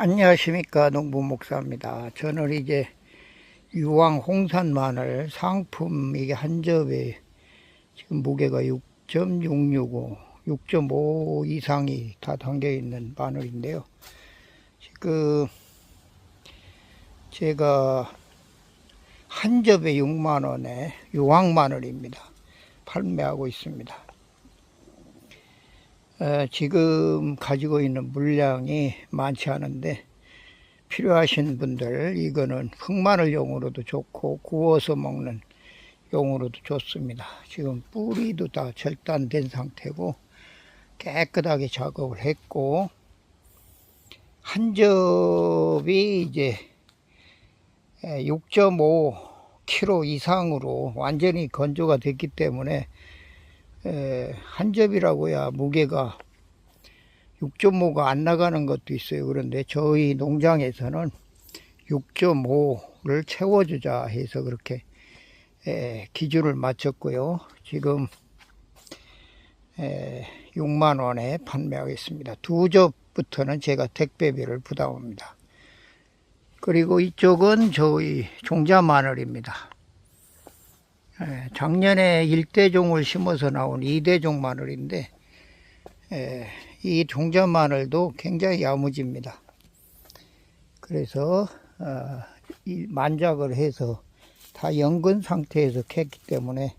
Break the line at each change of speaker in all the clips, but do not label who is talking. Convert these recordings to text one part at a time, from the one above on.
안녕하십니까 농부 목사입니다. 저는 이제 유황 홍산 마늘 상품 이게 한 접에 지금 무게가 6.665, 6.5 이상이 다 담겨 있는 마늘인데요. 지금 제가 한 접에 6만 원에 유황 마늘입니다. 판매하고 있습니다. 어, 지금 가지고 있는 물량이 많지 않은데 필요하신 분들 이거는 흑마늘용으로도 좋고 구워서 먹는 용으로도 좋습니다. 지금 뿌리도 다 절단된 상태고 깨끗하게 작업을 했고 한 접이 이제 6.5kg 이상으로 완전히 건조가 됐기 때문에 에, 한 접이라고야 무게가 6.5가 안 나가는 것도 있어요. 그런데 저희 농장에서는 6.5를 채워주자 해서 그렇게 에, 기준을 맞췄고요. 지금 에, 6만 원에 판매하겠습니다. 두 접부터는 제가 택배비를 부담합니다. 그리고 이쪽은 저희 종자 마늘입니다. 예, 작년에 1대종을 심어서 나온 2대종 마늘인데 예, 이 종자 마늘도 굉장히 야무집니다. 그래서 어, 이 만작을 해서 다 연근 상태에서 캤기 때문에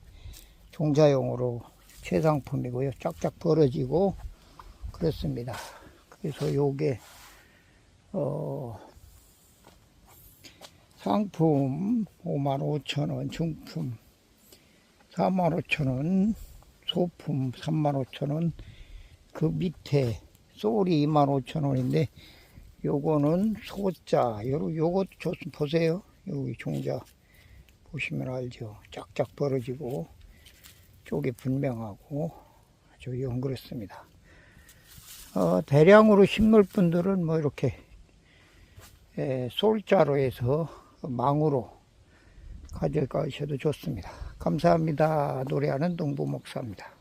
종자용으로 최상품이고요. 쫙쫙 벌어지고 그렇습니다. 그래서 요게 어, 상품 55,000원, 중품 45,000원, 소품 35,000원, 그 밑에 소리 25,000원인데 요거는 소자, 요거, 요거 좋, 보세요. 여기 종자 보시면 알죠. 쫙쫙 벌어지고 쪽이 분명하고 아주 영 그렇습니다. 어, 대량으로 심을 분들은 뭐 이렇게 에, 솔자로 해서 망으로 가져가셔도 좋습니다. 감사합니다. 노래하는 동부 목사입니다.